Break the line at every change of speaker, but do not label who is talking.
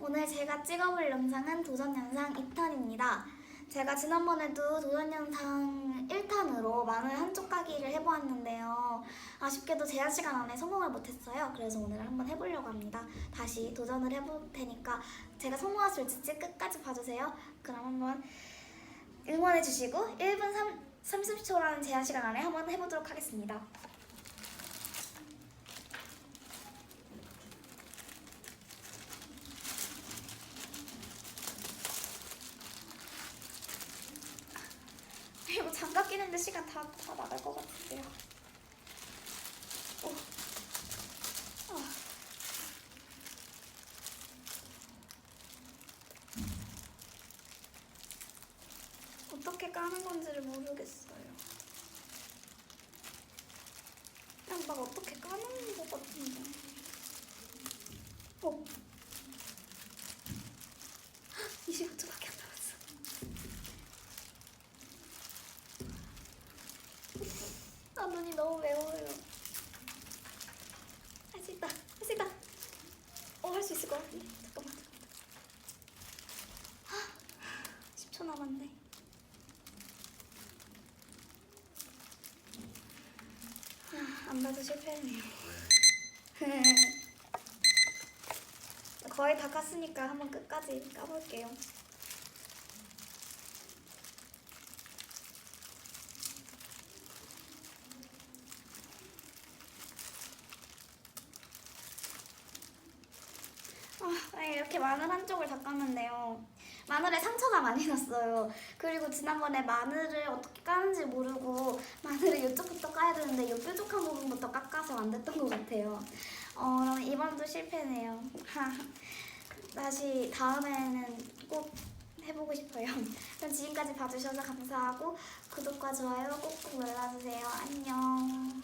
오늘 제가 찍어볼 영상은 도전 영상 2탄입니다. 제가 지난번에도 도전 영상 1탄으로 마늘 한쪽 까기를 해보았는데요. 아쉽게도 제한 시간 안에 성공을 못했어요. 그래서 오늘 한번 해보려고 합니다. 다시 도전을 해볼 테니까 제가 성공할 수 있을지 끝까지 봐주세요. 그럼 한번 응원해주시고 1분 3, 30초라는 제한 시간 안에 한번 해보도록 하겠습니다. 이거 장갑 끼는데 시간 다, 다 나갈 것 같은데요. 오. 아. 어떻게 까는 건지를 모르겠어요. 그냥 막 어떻게 까는 것 같은데. 어. 25초밖에 안 남았어. 아 눈이 너무 매워요. 할 수 있다. 할 수 있다. 어 할 수 있을 것 같은데. 잠깐만. 잠깐만. 10초 남았네. 아, 안 봐도 실패했네요. 거의 다 깠으니까 한번 끝까지 까볼게요. 아, 이렇게 마늘 한쪽을 다 깠는데요. 마늘에 상처가 많이 났어요. 그리고 지난번에 마늘을 어떻게 까는지 모르고 마늘을 이쪽부터 까야 되는데 이 뾰족한 부분부터 깎아서 안 됐던 것 같아요. 어, 그럼 이번도 실패네요. 다시 다음에는 꼭 해보고 싶어요. 그럼 지금까지 봐주셔서 감사하고 구독과 좋아요 꾹꾹 눌러주세요. 안녕.